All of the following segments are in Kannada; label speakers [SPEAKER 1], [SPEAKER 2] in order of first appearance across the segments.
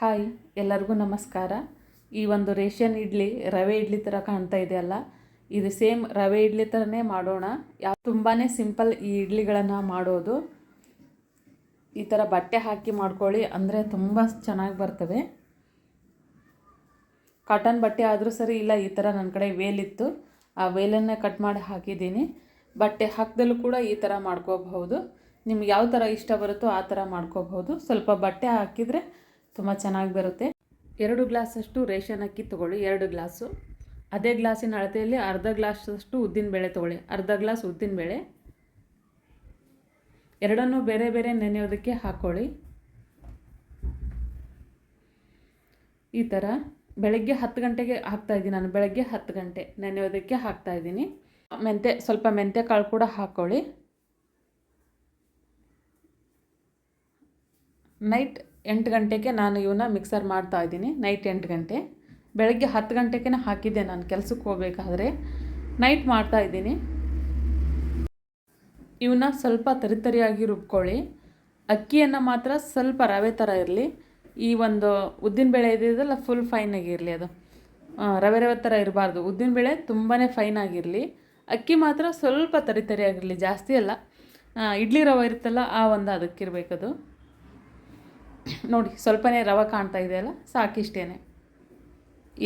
[SPEAKER 1] ಹಾಯ್, ಎಲ್ಲರಿಗೂ ನಮಸ್ಕಾರ. ಈ ಒಂದು ರೇಷನ್ ಇಡ್ಲಿ, ರವೆ ಇಡ್ಲಿ ಥರ ಕಾಣ್ತಾ ಇದೆಯಲ್ಲ ಇದು ಸೇಮ್ ರವೆ ಇಡ್ಲಿ ಥರನೇ ಮಾಡೋಣ. ಯಾವ ತುಂಬಾ ಸಿಂಪಲ್ ಈ ಇಡ್ಲಿಗಳನ್ನು ಮಾಡೋದು. ಈ ಥರ ಬಟ್ಟೆ ಹಾಕಿ ಮಾಡ್ಕೊಳ್ಳಿ, ಅಂದರೆ ತುಂಬ ಚೆನ್ನಾಗಿ ಬರ್ತವೆ. ಕಾಟನ್ ಬಟ್ಟೆ ಆದರೂ ಸರಿ ಇಲ್ಲ, ಈ ಥರ ನನ್ನ ಕಡೆ ವೇಲಿತ್ತು ಆ ವೇಲನ್ನೇ ಕಟ್ ಮಾಡಿ ಹಾಕಿದ್ದೀನಿ. ಬಟ್ಟೆ ಹಾಕ್ದಲ್ಲೂ ಕೂಡ ಈ ಥರ ಮಾಡ್ಕೋಬಹುದು. ನಿಮ್ಗೆ ಯಾವ ಥರ ಇಷ್ಟ ಬರುತ್ತೋ ಆ ಥರ ಮಾಡ್ಕೋಬಹುದು. ಸ್ವಲ್ಪ ಬಟ್ಟೆ ಹಾಕಿದರೆ ತುಂಬ ಚೆನ್ನಾಗಿ ಬರುತ್ತೆ. ಎರಡು ಗ್ಲಾಸಷ್ಟು ರೇಷನ್ ಅಕ್ಕಿ ತೊಗೊಳ್ಳಿ, ಎರಡು ಗ್ಲಾಸು. ಅದೇ ಗ್ಲಾಸಿನ ಅಳತೆಯಲ್ಲಿ ಅರ್ಧ ಗ್ಲಾಸಷ್ಟು ಉದ್ದಿನಬೇಳೆ ತೊಗೊಳ್ಳಿ. ಅರ್ಧ ಗ್ಲಾಸ್ ಉದ್ದಿನಬೇಳೆ ಎರಡನ್ನೂ ಬೇರೆ ಬೇರೆ ನೆನೆಯೋದಕ್ಕೆ ಹಾಕ್ಕೊಳ್ಳಿ ಈ ಥರ ಬೆಳಗ್ಗೆ ಹತ್ತು ಗಂಟೆಗೆ ಹಾಕ್ತಾಯಿದ್ದೀನಿ ನಾನು. ಬೆಳಗ್ಗೆ ಹತ್ತು ಗಂಟೆ ನೆನೆಯೋದಕ್ಕೆ ಹಾಕ್ತಾಯಿದ್ದೀನಿ ಮೆಂತೆ ಸ್ವಲ್ಪ ಮೆಂತ್ಯ ಕಾಳು ಕೂಡ ಹಾಕ್ಕೊಳ್ಳಿ ನೈಟ್ ಎಂಟು ಗಂಟೆಗೆ ನಾನು ಇವನ್ನ ಮಿಕ್ಸರ್ ಮಾಡ್ತಾ ಇದ್ದೀನಿ. ನೈಟ್ ಎಂಟು ಗಂಟೆ. ಬೆಳಗ್ಗೆ ಹತ್ತು ಗಂಟೆಗೆ ಹಾಕಿದ್ದೆ ನಾನು ಕೆಲಸಕ್ಕೆ ಹೋಗಬೇಕಾದ್ರೆ. ನೈಟ್ ಮಾಡ್ತಾ ಇದ್ದೀನಿ. ಇವನ್ನ ಸ್ವಲ್ಪ ತರಿತರಿಯಾಗಿ ರುಬ್ಕೊಳ್ಳಿ. ಅಕ್ಕಿಯನ್ನು ಮಾತ್ರ ಸ್ವಲ್ಪ ರವೆ ಥರ ಇರಲಿ. ಈ ಒಂದು ಉದ್ದಿನಬೇಳೆ ಇದೆಯಲ್ಲ ಫುಲ್ ಫೈನಾಗಿರಲಿ ಅದು. ರವೆ ರವೆ ಥರ ಇರಬಾರ್ದು. ಉದ್ದಿನಬೇಳೆ ತುಂಬಾ ಫೈನ್ ಆಗಿರಲಿ ಅಕ್ಕಿ ಮಾತ್ರ ಸ್ವಲ್ಪ ತರಿತರಿಯಾಗಿರಲಿ ಜಾಸ್ತಿ ಅಲ್ಲ. ಇಡ್ಲಿ ರವೆ ಇರುತ್ತಲ್ಲ ಆ ಒಂದು ಅದಕ್ಕಿರಬೇಕದು ನೋಡಿ, ಸ್ವಲ್ಪನೇ ರವೆ ಕಾಣ್ತಾ ಇದೆಯಲ್ಲ ಸಾಕಿಷ್ಟೇ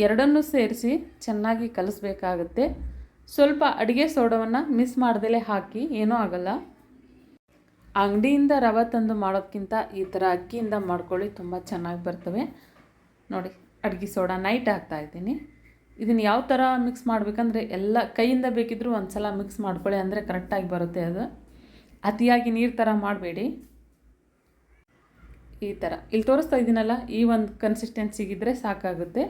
[SPEAKER 1] ಎರಡನ್ನೂ ಸೇರಿಸಿ ಚೆನ್ನಾಗಿ ಕಲಿಸ್ಬೇಕಾಗುತ್ತೆ. ಸ್ವಲ್ಪ ಅಡುಗೆ ಸೋಡವನ್ನು ಮಿಸ್ ಮಾಡ್ದಲೇ ಹಾಕಿ, ಏನೂ ಆಗಲ್ಲ. ಅಂಗಡಿಯಿಂದ ರವೆ ತಂದು ಮಾಡೋದಕ್ಕಿಂತ ಈ ಥರ ಅಕ್ಕಿಯಿಂದ ಮಾಡ್ಕೊಳ್ಳಿ ತುಂಬ ಚೆನ್ನಾಗಿ ಬರ್ತವೆ. ನೋಡಿ, ಅಡುಗೆ ಸೋಡಾ ನೈಟ್ ಹಾಕ್ತಾಯಿದ್ದೀನಿ ಇದನ್ನು ಯಾವ ಥರ ಮಿಕ್ಸ್ ಮಾಡಬೇಕಂದ್ರೆ ಎಲ್ಲ ಕೈಯಿಂದ ಬೇಕಿದ್ದರೂ ಒಂದು ಸಲ ಮಿಕ್ಸ್ ಮಾಡ್ಕೊಳ್ಳಿ ಅಂದರೆ ಕರೆಕ್ಟಾಗಿ ಬರುತ್ತೆ ಅದು. ಅತಿಯಾಗಿ ನೀರು ಥರ ಮಾಡಬೇಡಿ. ಈ ಥರ ಇಲ್ಲಿ ತೋರಿಸ್ತಾ ಇದ್ದೀನಲ್ಲ ಈ ಒಂದು ಕನ್ಸಿಸ್ಟೆನ್ಸಿಗಿದ್ರೆ ಸಾಕಾಗುತ್ತೆ.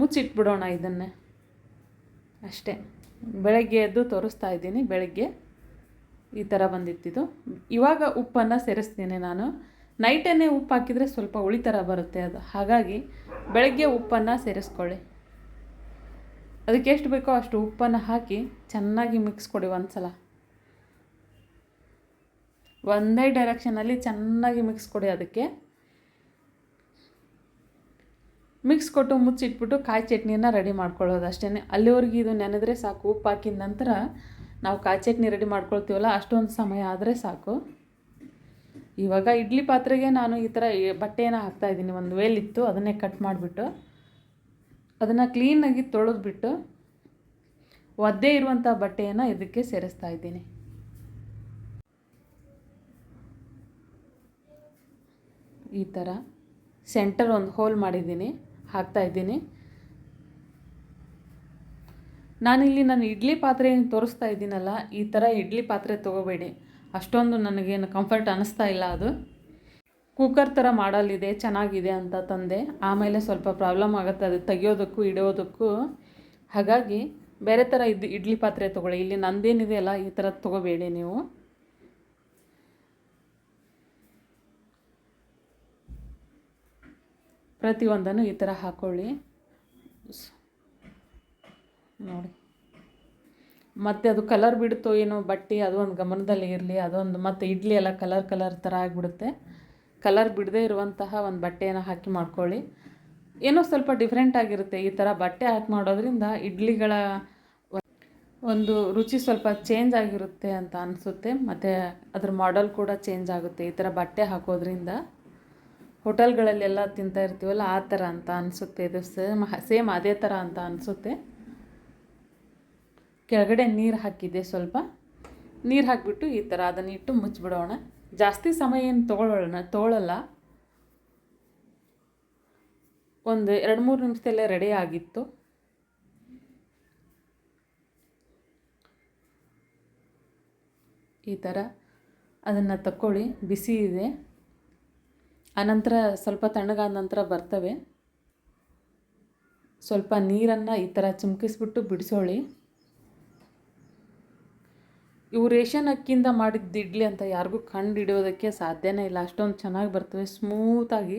[SPEAKER 1] ಮುಚ್ಚಿಟ್ಬಿಡೋಣ ಇದನ್ನೇ. ಅಷ್ಟೇ. ಬೆಳಗ್ಗೆ ಎದ್ದು ತೋರಿಸ್ತಾ ಇದ್ದೀನಿ, ಬೆಳಗ್ಗೆ ಈ ಥರ ಬಂದಿತ್ತಿದು. ಇವಾಗ ಉಪ್ಪನ್ನು ಸೇರಿಸ್ತೀನಿ ನಾನು. ನೈಟನ್ನೇ ಉಪ್ಪು ಹಾಕಿದರೆ ಸ್ವಲ್ಪ ಹುಳಿ ಥರ ಬರುತ್ತೆ ಅದು. ಹಾಗಾಗಿ ಬೆಳಗ್ಗೆ ಉಪ್ಪನ್ನು ಸೇರಿಸ್ಕೊಳ್ಳಿ. ಅದಕ್ಕೆ ಎಷ್ಟು ಬೇಕೋ ಅಷ್ಟು ಉಪ್ಪನ್ನು ಹಾಕಿ ಚೆನ್ನಾಗಿ ಮಿಕ್ಸ್ ಕೊಡಿ ಒಂದು ಸಲ ಒಂದೇ ಡೈರೆಕ್ಷನಲ್ಲಿ ಚೆನ್ನಾಗಿ ಮಿಕ್ಸ್ ಕೊಡಿ ಅದಕ್ಕೆ. ಮಿಕ್ಸ್ ಕೊಟ್ಟು ಮುಚ್ಚಿಟ್ಬಿಟ್ಟು ಕಾಯಿ ಚಟ್ನಿಯನ್ನು ರೆಡಿ ಮಾಡ್ಕೊಳ್ಳೋದು ಅಷ್ಟೇ ಅಲ್ಲಿವರೆಗೆ ಇದು ನೆನೆದ್ರೆ ಸಾಕು. ಉಪ್ಪು ಹಾಕಿದ ನಂತರ ನಾವು ಕಾಯಿ ಚಟ್ನಿ ರೆಡಿ ಮಾಡ್ಕೊಳ್ತೀವಲ್ಲ, ಅಷ್ಟೊಂದು ಸಮಯ ಆದರೆ ಸಾಕು. ಇವಾಗ ಇಡ್ಲಿ ಪಾತ್ರೆಗೆ ನಾನು ಈ ಥರ ಬಟ್ಟೆಯನ್ನು ಹಾಕ್ತಾಯಿದ್ದೀನಿ ಒಂದು ವೇಲಿತ್ತು ಅದನ್ನೇ ಕಟ್ ಮಾಡಿಬಿಟ್ಟು. ಅದನ್ನು ಕ್ಲೀನಾಗಿ ತೊಳೆದ್ಬಿಟ್ಟು ಒದ್ದೇ ಇರುವಂಥ ಬಟ್ಟೆಯನ್ನು ಇದಕ್ಕೆ ಸೇರಿಸ್ತಾ ಇದ್ದೀನಿ. ಈ ಥರ ಸೆಂಟರ್ ಒಂದು ಹೋಲ್ ಮಾಡಿದ್ದೀನಿ ಹಾಕ್ತಾಯಿದ್ದೀನಿ ನಾನಿಲ್ಲಿ ನಾನು ಇಡ್ಲಿ ಪಾತ್ರೆ ಏನು ತೋರಿಸ್ತಾ ಇದ್ದೀನಲ್ಲ, ಈ ಥರ ಇಡ್ಲಿ ಪಾತ್ರೆ ತೊಗೋಬೇಡಿ. ಅಷ್ಟೊಂದು ನನಗೇನು ಕಂಫರ್ಟ್ ಅನ್ನಿಸ್ತಾ ಇಲ್ಲ ಅದು. ಕುಕ್ಕರ್ ಥರ ಮಾಡಲಿದೆ, ಚೆನ್ನಾಗಿದೆ ಅಂತ ತಂದೆ. ಆಮೇಲೆ ಸ್ವಲ್ಪ ಪ್ರಾಬ್ಲಮ್ ಆಗುತ್ತೆ, ಅದು ತೆಗಿಯೋದಕ್ಕೂ ಇಡೋದಕ್ಕೂ. ಹಾಗಾಗಿ ಬೇರೆ ಥರ ಇದು ಇಡ್ಲಿ ಪಾತ್ರೆ ತೊಗೊಳ್ಳಿ. ಇಲ್ಲಿ ನಂದೇನಿದೆ ಅಲ್ಲ, ಈ ಥರ ತೊಗೋಬೇಡಿ ನೀವು. ಪ್ರತಿಯೊಂದನ್ನು ಈ ಥರ ಹಾಕ್ಕೊಳ್ಳಿ ನೋಡಿ. ಮತ್ತು ಅದು ಕಲರ್ ಬಿಡುತ್ತೋ ಏನೋ ಬಟ್ಟೆ, ಅದು ಒಂದು ಗಮನದಲ್ಲಿ ಇರಲಿ ಅದೊಂದು ಮತ್ತು ಇಡ್ಲಿ ಎಲ್ಲ ಕಲರ್ ಕಲರ್ ಥರ ಆಗಿಬಿಡುತ್ತೆ. ಕಲರ್ ಬಿಡದೇ ಇರುವಂತಹ ಒಂದು ಬಟ್ಟೆಯನ್ನು ಹಾಕಿ ಮಾಡ್ಕೊಳ್ಳಿ. ಏನೋ ಸ್ವಲ್ಪ ಡಿಫ್ರೆಂಟ್ ಆಗಿರುತ್ತೆ ಈ ಥರ ಬಟ್ಟೆ ಹಾಕಿ ಮಾಡೋದ್ರಿಂದ ಇಡ್ಲಿಗಳ ಒಂದು ರುಚಿ ಸ್ವಲ್ಪ ಚೇಂಜ್ ಆಗಿರುತ್ತೆ ಅಂತ ಅನಿಸುತ್ತೆ. ಮತ್ತು ಅದ್ರ ಮಾಡಲ್ ಕೂಡ ಚೇಂಜ್ ಆಗುತ್ತೆ ಈ ಥರ ಬಟ್ಟೆ ಹಾಕೋದ್ರಿಂದ. ಹೋಟೆಲ್ಗಳಲ್ಲೆಲ್ಲ ತಿಂತಾ ಇರ್ತೀವಲ್ಲ, ಆ ಥರ ಅಂತ ಅನಿಸುತ್ತೆ. ಇದು ಸೇಮ್ ಸೇಮ್ ಅದೇ ಥರ ಅಂತ ಅನಿಸುತ್ತೆ. ಕೆಳಗಡೆ ನೀರು ಹಾಕಿದ್ದೆ ಸ್ವಲ್ಪ. ನೀರು ಹಾಕಿಬಿಟ್ಟು ಈ ಥರ ಅದನ್ನು ಇಟ್ಟು ಮುಚ್ಚಿಬಿಡೋಣ ಜಾಸ್ತಿ ಸಮಯ ಏನು ತೊಗೊಳ್ಳೋಣ ತೊಗೊಳ್ಳಲ್ಲ ಒಂದು ಎರಡು ಮೂರು ನಿಮಿಷದಲ್ಲೇ ರೆಡಿ ಆಗಿತ್ತು. ಈ ಥರ ಅದನ್ನು ತಕ್ಕೊಳ್ಳಿ. ಬಿಸಿ ಇದೆ. ಆನಂತರ ಸ್ವಲ್ಪ ತಣ್ಣಗಾದ ನಂತರ ಬರ್ತವೆ. ಸ್ವಲ್ಪ ನೀರನ್ನು ಈ ಥರ ಚಿಮ್ಕಿಸ್ಬಿಟ್ಟು ಬಿಡಿಸೋಳಿ. ಇವು ರೇಷನ್ ಅಕ್ಕಿಯಿಂದ ಮಾಡಿದ್ದ ಇಡ್ಲಿ ಅಂತ ಯಾರಿಗೂ ಕಂಡು ಹಿಡಿಯೋದಕ್ಕೆ ಸಾಧ್ಯನೇ ಇಲ್ಲ. ಅಷ್ಟೊಂದು ಚೆನ್ನಾಗಿ ಬರ್ತವೆ ಸ್ಮೂತಾಗಿ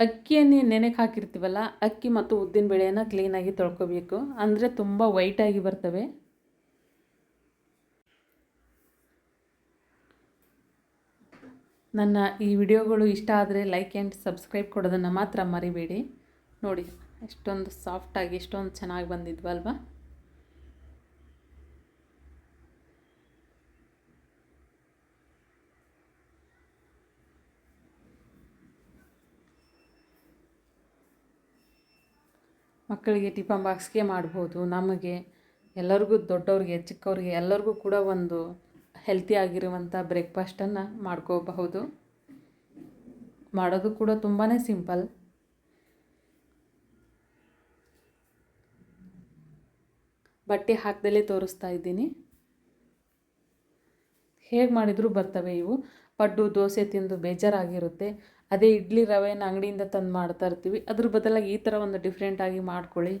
[SPEAKER 1] ಅಕ್ಕಿಯನ್ನೇ ನೆನೆಗೆ ಹಾಕಿರ್ತೀವಲ್ಲ, ಅಕ್ಕಿ ಮತ್ತು ಉದ್ದಿನ ಬೇಳೆಯನ್ನು ಕ್ಲೀನಾಗಿ ತೊಳ್ಕೊಬೇಕು. ಅಂದರೆ ತುಂಬ ವೈಟಾಗಿ ಬರ್ತವೆ. ನನ್ನ ಈ ವಿಡಿಯೋಗಳು ಇಷ್ಟ ಆದರೆ ಲೈಕ್ ಆ್ಯಂಡ್ ಸಬ್ಸ್ಕ್ರೈಬ್ ಕೊಡೋದನ್ನು ಮಾತ್ರ ಮರಿಬೇಡಿ. ನೋಡಿ, ಎಷ್ಟೊಂದು ಸಾಫ್ಟಾಗಿ ಎಷ್ಟೊಂದು ಚೆನ್ನಾಗಿ ಬಂದಿದ್ವಲ್ವಾ ಮಕ್ಕಳಿಗೆ ಟಿಫನ್ ಬಾಕ್ಸ್ಗೆ ಮಾಡ್ಬೋದು, ನಮಗೆ ಎಲ್ಲರಿಗೂ ದೊಡ್ಡವ್ರಿಗೆ, ಚಿಕ್ಕವ್ರಿಗೆ ಎಲ್ಲರಿಗೂ ಕೂಡ ಒಂದು ಹೆಲ್ತಿ ಆಗಿರುವಂಥ ಬ್ರೇಕ್ಫಾಸ್ಟನ್ನು ಮಾಡ್ಕೋಬಹುದು. ಮಾಡೋದು ಕೂಡ ತುಂಬಾ ಸಿಂಪಲ್ ಬಟ್ಟೆ ಹಾಕ್ದಲ್ಲೇ ತೋರಿಸ್ತಾ ಇದ್ದೀನಿ. ಹೇಗೆ ಮಾಡಿದರೂ ಬರ್ತವೆ ಇವು. ಪಡ್ಡು, ದೋಸೆ ತಿಂದು ಬೇಜಾರಾಗಿರುತ್ತೆ. ಅದೇ ಇಡ್ಲಿ ರವೆನ ಅಂಗಡಿಯಿಂದ ತಂದು ಮಾಡ್ತಾ ಇರ್ತೀವಿ. ಅದ್ರ ಬದಲಾಗಿ ಈ ಥರ ಒಂದು ಡಿಫ್ರೆಂಟಾಗಿ ಮಾಡ್ಕೊಳ್ಳಿ.